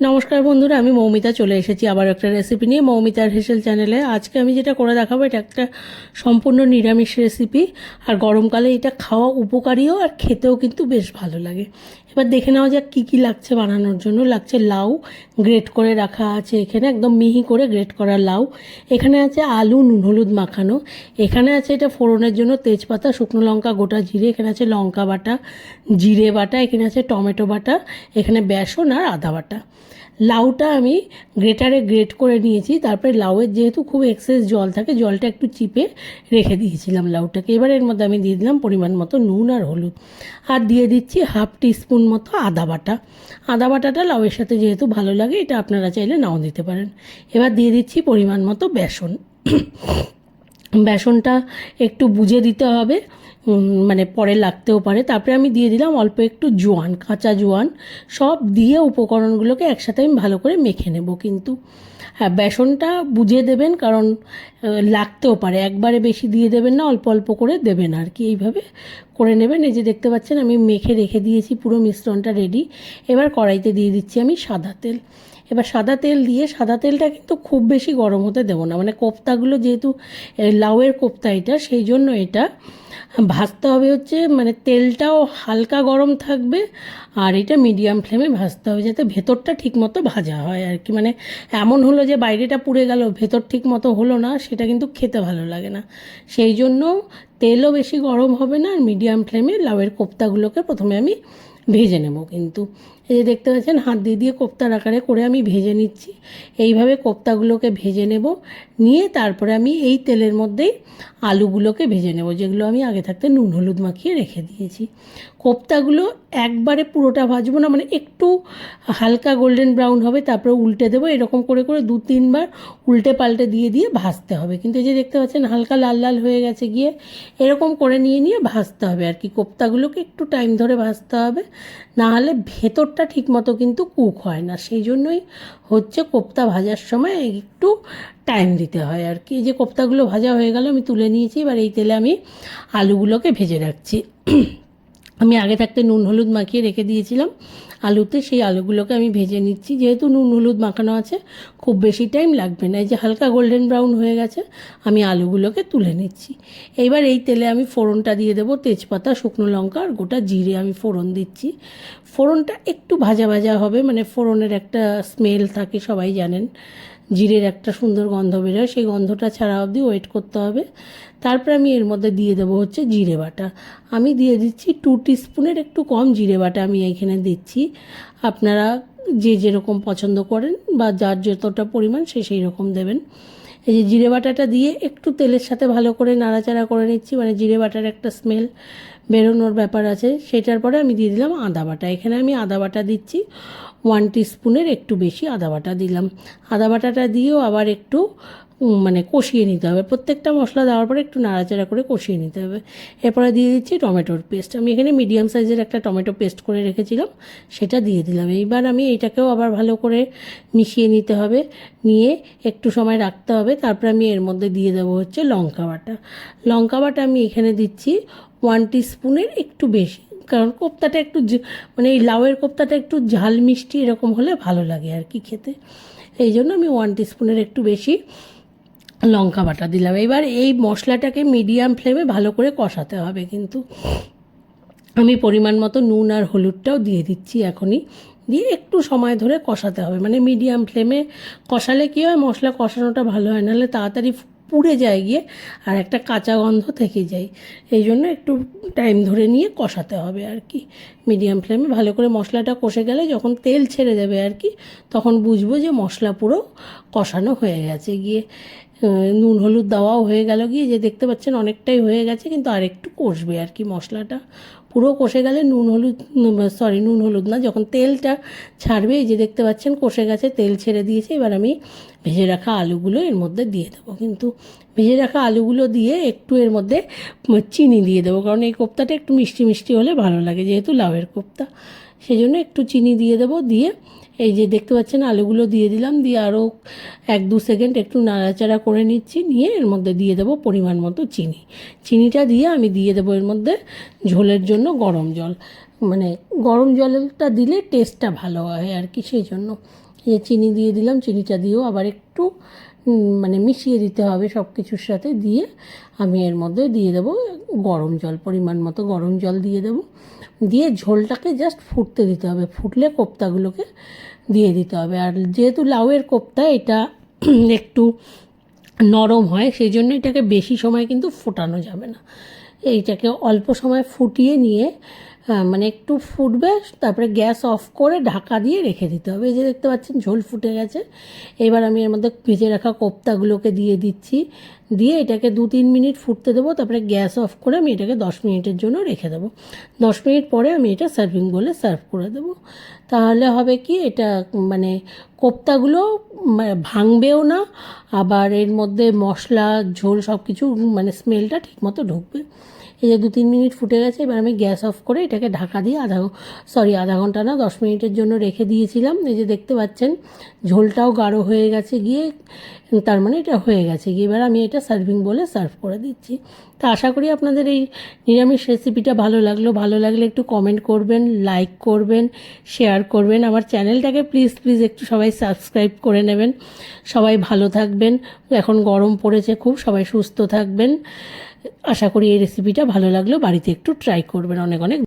নমস্কার বন্ধুরা, আমি মৌমিতা চলে এসেছি আবার একটা রেসিপি নিয়ে। মৌমিতার হেসেল চ্যানেলে আজকে আমি যেটা করে দেখাবো, এটা একটা সম্পূর্ণ নিরামিষ রেসিপি আর গরমকালে এটা খাওয়া উপকারীও আর খেতেও কিন্তু বেশ ভালো লাগে। এবার দেখে নেওয়া যাক কী কী লাগছে বানানোর জন্য। লাগছে লাউ গ্রেট করে রাখা আছে এখানে, একদম মিহি করে গ্রেট করা লাউ। এখানে আছে আলু, নুন, হলুদ মাখানো। এখানে আছে এটা ফোড়নের জন্য তেজপাতা, শুকনো লঙ্কা, গোটা জিরে। এখানে আছে লঙ্কা বাটা, জিরে বাটা, এখানে আছে টমেটো বাটা, এখানে বেসন আর আদা বাটা। লাউটা আমি গ্রেটারে গ্রেট করে নিয়েছি। তারপরে লাউয়ের যেহেতু খুব এক্সেস জল থাকে, জলটা একটু চিপে রেখে দিয়েছিলাম লাউটাকে। এবার এর মধ্যে আমি দিয়ে দিলাম পরিমাণ মতো নুন আর হলুদ। আর দিয়ে দিচ্ছি হাফ টিস্পুন মতো আদা বাটা। আদা বাটাটা লাউয়ের সাথে যেহেতু ভালো লাগে, এটা আপনারা চাইলে নাও দিতে পারেন। এবার দিয়ে দিচ্ছি পরিমাণ মতো বেসন। বেসনটা একটু বুঝে দিতে হবে মানে পরে লাগতেও পারে। তারপরে আমি দিয়ে দিলাম অল্প একটু জোয়ান, কাঁচা জোয়ান, সব দিয়ে উপকরণগুলোকে একসাথে আমি ভালো করে মেখে নেব। কিন্তু হ্যাঁ বেসনটা বুঝে দেবেন কারণ লাগতেও পারে। একবারে বেশি দিয়ে দেবেন না, অল্প অল্প করে দেবেন আর কি। এইভাবে করে নেবেন। এই যে দেখতে পাচ্ছেন, আমি মেখে রেখে দিয়েছি, পুরো মিশ্রণটা রেডি এবার কড়াইতে দিয়ে দিচ্ছি আমি সাদা তেল। এবার সাদা তেল দিয়ে, সাদা তেলটা কিন্তু খুব বেশি গরম হতে দেবো না। মানে কোপ্তাগুলো যেহেতু লাউয়ের কোপ্তা এটা, সেই জন্য এটা। ভাজতে হবে হচ্ছে মানে তেলটাও হালকা গরম থাকবে আর এটা মিডিয়াম ফ্লেমে ভাজতে হবে যাতে ভেতরটা ঠিকমতো ভাজা হয় আর কি। মানে এমন হলো যে বাইরেটা পুড়ে গেল, ভেতর ঠিক মতো হলো না, সেটা কিন্তু খেতে ভালো লাগে না। সেই জন্য তেলও বেশি গরম হবে না আর মিডিয়াম ফ্লেমে লাউয়ের কোপ্তাগুলোকে প্রথমে আমি ভেজে নেব কিন্তু। এই যে দেখতে পাচ্ছেন, হাত দিয়ে দিয়ে কোপ্তার আকারে করে আমি ভেজে নিচ্ছি। এইভাবে কোপ্তাগুলোকে ভেজে নেব। নিয়ে তারপরে আমি এই তেলের মধ্যেই আলুগুলোকে ভেজে নেব, যেগুলো আমি আগে থাকতে নুন, হলুদ মাখিয়ে রেখে দিয়েছি। কোপ্তাগুলো একবারে পুরোটা ভাজবো না মানে একটু হালকা গোল্ডেন ব্রাউন হবে, তারপরে উল্টে দেবো। এরকম করে করে দু, তিনবার উল্টে পাল্টে দিয়ে দিয়ে ভাজতে হবে। কিন্তু এই যে দেখতে পাচ্ছেন, হালকা লাল লাল হয়ে গেছে গিয়ে, এরকম করে নিয়ে নিয়ে ভাজতে হবে আর কি। কোপ্তাগুলোকে একটু টাইম ধরে ভাজতে হবে। না হলে ভেতরটা ঠিকমতো কিন্তু কুক হয় না। সেই জন্যই হচ্ছে কোপ্তা ভাজার সময় একটু টাইম দিতে হয় আর কি। যে কোপ্তাগুলো ভাজা হয়ে গেল, আমি তুলে নিয়েছি। এবার এই তেলে আমি আলুগুলোকে ভেজে রাখছি। আমি আগে থাকতে নুন হলুদ মাখিয়ে রেখে দিয়েছিলাম আলুতে, সেই আলুগুলোকে আমি ভেজে নিচ্ছি। যেহেতু নুন হলুদ মাখানো আছে, খুব বেশি টাইম লাগবে না। এই যে হালকা গোল্ডেন ব্রাউন হয়ে গেছে, আমি আলুগুলোকে তুলে নিচ্ছি। এইবার এই তেলে আমি ফোড়নটা দিয়ে দেবো, তেজপাতা, শুকনো লঙ্কা আর গোটা জিরে আমি ফোড়ন দিচ্ছি। ফোড়নটা একটু ভাজা ভাজা হবে মানে ফোড়নের একটা স্মেল থাকে, সবাই জানেন। জিরের একটা সুন্দর গন্ধ বেরোয় সেই গন্ধটা ছাড়া অবধি ওয়েট করতে হবে। তারপর আমি এর মধ্যে দিয়ে দেবো হচ্ছে জিরে বাটা। আমি দিয়ে দিচ্ছি টু স্পুনের একটু কম জিরে বাটা আমি এইখানে দিচ্ছি। আপনারা যে যেরকম পছন্দ করেন বা যার যতটা পরিমাণ সে সেই রকম দেবেন। এই যে জিরে বাটাটা দিয়ে একটু তেলের সাথে ভালো করে নাড়াচাড়া করে নিচ্ছি মানে জিরে বাটার একটা স্মেল বেরোনোর ব্যাপার আছে। সেটার পরে আমি দিয়ে দিলাম আদা বাটা। এখানে আমি আদা বাটা দিচ্ছি। ওয়ান স্পুনের একটু বেশি আদা বাটা দিলাম। আদা বাটাটা দিয়েও আবার একটু মানে কষিয়ে নিতে হবে। প্রত্যেকটা মশলা দেওয়ার পরে একটু নাড়াচাড়া করে কষিয়ে নিতে হবে। এরপরে দিয়ে দিচ্ছি টমেটোর পেস্ট। আমি এখানে মিডিয়াম সাইজের একটা টমেটো পেস্ট করে রেখেছিলাম, সেটা দিয়ে দিলাম। এইবার আমি এইটাকেও আবার ভালো করে মিশিয়ে নিতে হবে। নিয়ে একটু সময় রাখতে হবে। তারপর আমি এর মধ্যে দিয়ে দেবো হচ্ছে লঙ্কা বাটা। লঙ্কা বাটা আমি এখানে দিচ্ছি ওয়ান স্পুনের একটু বেশি। কারণ কোপ্তাটা একটু মানে এই লাউয়ের কোপ্তাটা একটু ঝাল মিষ্টি এরকম হলে ভালো লাগে আর কি খেতে। এই জন্য আমি ওয়ান স্পুনের একটু বেশি লঙ্কা বাটা দিলাম। এবার এই মশলাটাকে মিডিয়াম ফ্লেমে ভালো করে কষাতে হবে কিন্তু। আমি পরিমাণ মতো নুন আর হলুদটাও দিয়ে দিচ্ছি এখনই। দিয়ে একটু সময় ধরে কষাতে হবে। মানে মিডিয়াম ফ্লেমে কষালে কী হয়, মশলা কষানোটা ভালো হয়, নাহলে তাড়াতাড়ি পুড়ে যায় গিয়ে আর একটা কাঁচা গন্ধ থেকে যায়। এই জন্য একটু টাইম ধরে নিয়ে কষাতে হবে আর কি। মিডিয়াম ফ্লেমে ভালো করে মশলাটা কষে গেলে যখন তেল ছেড়ে দেবে আর কি, তখন বুঝব যে মশলা পুরো কষানো হয়ে গেছে। গিয়ে নুন হলুদ দেওয়াও হয়ে গেল গিয়ে, যে দেখতে পাচ্ছেন অনেকটাই হয়ে গেছে, কিন্তু আর একটু কষবে আর কি মশলাটা। পুরো কষে গেলে নুন হলুদ সরি নুন হলুদ না, যখন তেলটা ছাড়বে, এই যে দেখতে পাচ্ছেন, কষে গেছে, তেল ছেড়ে দিয়েছে, এবার আমি ভেজে রাখা আলুগুলো এর মধ্যে দিয়ে দেবো। কিন্তু ভেজে রাখা আলুগুলো দিয়ে একটু এর মধ্যে চিনি দিয়ে দেবো, কারণ এই কোপ্তাটা একটু মিষ্টি মিষ্টি হলে ভালো লাগে, যেহেতু লাউয়ের কোপ্তা। সেই জন্য একটু চিনি দিয়ে দেবো, দিয়ে এই যে দেখতে পাচ্ছেন, আলুগুলো দিয়ে দিলাম, দিয়ে আরও এক দু সেকেন্ড একটু নাড়াচাড়া করে নিচ্ছি, নিয়ে এর মধ্যে দিয়ে দেবো পরিমাণ মতো চিনি। চিনিটা দিয়ে আমি দিয়ে দেবো এর মধ্যে ঝোলের জন্য গরম জল। মানে গরম জলটা দিলে টেস্টটা ভালো হয় আর কি, সেই জন্য। যে চিনি দিয়ে দিলাম, চিনিটা দিয়েও আবার একটু মানে মিশিয়ে দিতে হবে সব কিছুর সাথে, দিয়ে আমি এর মধ্যে দিয়ে দেবো গরম জল, পরিমাণ মতো গরম জল দিয়ে দেবো। দিয়ে ঝোলটাকে জাস্ট ফুটতে দিতে হবে। ফুটলে কোপ্তাগুলোকে দিয়ে দিতে হবে। আর যেহেতু লাউয়ের কোপ্তা, এটা একটু নরম হয় সেই জন্য এটাকে বেশি সময় কিন্তু ফোটানো যাবে না। এইটাকে অল্প সময় ফুটিয়ে নিয়ে মানে একটু ফুটবে, তারপরে গ্যাস অফ করে ঢাকা দিয়ে রেখে দিতে হবে। এই যে দেখতে পাচ্ছেন, ঝোল ফুটে গেছে। এবার আমি এর মধ্যে ভেজে রাখা কোপ্তাগুলোকে দিয়ে দিচ্ছি। দিয়ে এটাকে দু তিন মিনিট ফুটতে দেবো, তারপরে গ্যাস অফ করে আমি এটাকে দশ মিনিটের জন্য রেখে দেবো। দশ মিনিট পরে আমি এটা সার্ভিং বলে সার্ভ করে দেবো। তাহলে হবে কি, এটা মানে কোপ্তাগুলো ভাঙবেও না, আবার এর মধ্যে মশলা, ঝোল সব কিছু মানে স্মেলটা ঠিকমতো ঢুকবে। এই যে দু তিন মিনিট ফুটে গেছে, এবার আমি গ্যাস অফ করে এটাকে ঢাকা দিয়ে আধা সরি, আধা ঘণ্টা না, দশ মিনিটের জন্য রেখে দিয়েছিলাম। এই যে দেখতে পাচ্ছেন, ঝোলটাও গাঢ় হয়ে গেছে গিয়ে, তার মানে এটা হয়ে গেছে গিয়ে। এবার আমি এটা সার্ভিং বলে সার্ভ করে দিচ্ছি। তা আশা করি আপনাদের এই নিরামিষ রেসিপিটা ভালো লাগল। ভালো লাগলে একটু কমেন্ট করবেন লাইক করবেন শেয়ার করবেন। আমার চ্যানেলটাকে প্লিজ প্লিজ একটু সবাই সাবস্ক্রাইব করে নেবেন। সবাই ভালো থাকবেন। এখন গরম পড়েছে খুব, সবাই সুস্থ থাকবেন। আশা করি এই রেসিপিটা ভালো লাগল। বাড়িতে একটু ট্রাই করবেন। অনেক অনেক